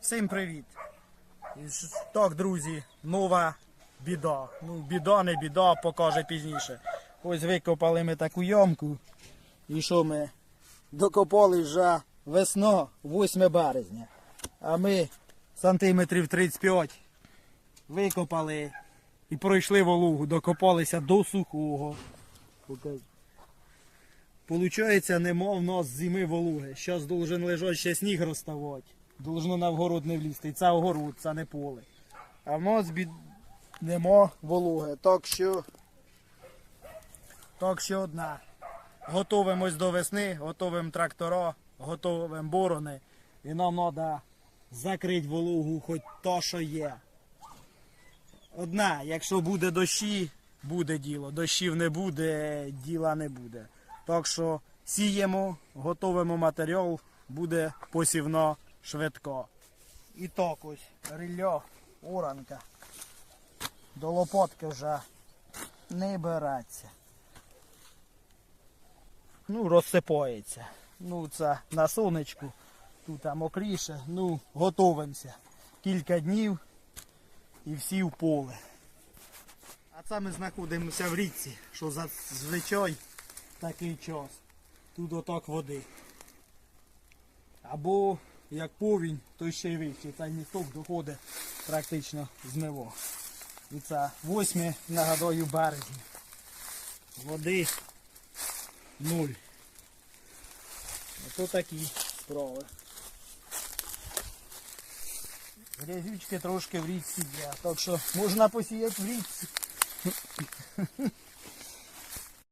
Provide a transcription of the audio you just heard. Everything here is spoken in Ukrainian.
Всім привіт! Так, друзі, нова біда. Ну, біда, не біда, покаже пізніше. Ось викопали ми таку ямку. І що ми? Докопали вже весно, 8 березня. А ми сантиметрів 35 викопали і пройшли вологу, докопалися до сухого. Получається, нема в нас зими вологи. Щас должен лежать ще сніг розставати. Должно на вгород не влізти. І це огород, це не поле. А в нас бід... нема вологи. Так що. Так що одна. Готовимось до весни, готовим трактора, готовим борони. І нам треба закрити вологу, хоч то, що є. Одна, якщо буде дощі, буде діло. Дощів не буде, діла не буде. Так що сіємо, готовимо матеріал, буде посівно швидко. І так ось рильо, оранка. До лопатки вже не береться. Ну, розсипається. Ну, це на сонечку. Тут а мокріше. Ну, готовимося. Кілька днів і всі в поле. А це ми знаходимося в річці, що зазвичай такий час. Тут отак води. Або як повінь, то ще й вище. Цей місток доходить практично з него. І це 8, нагадаю, березня. Води нуль. Ото такі справи. Грязючки трошки в річці є, так що можна посіяти в річці.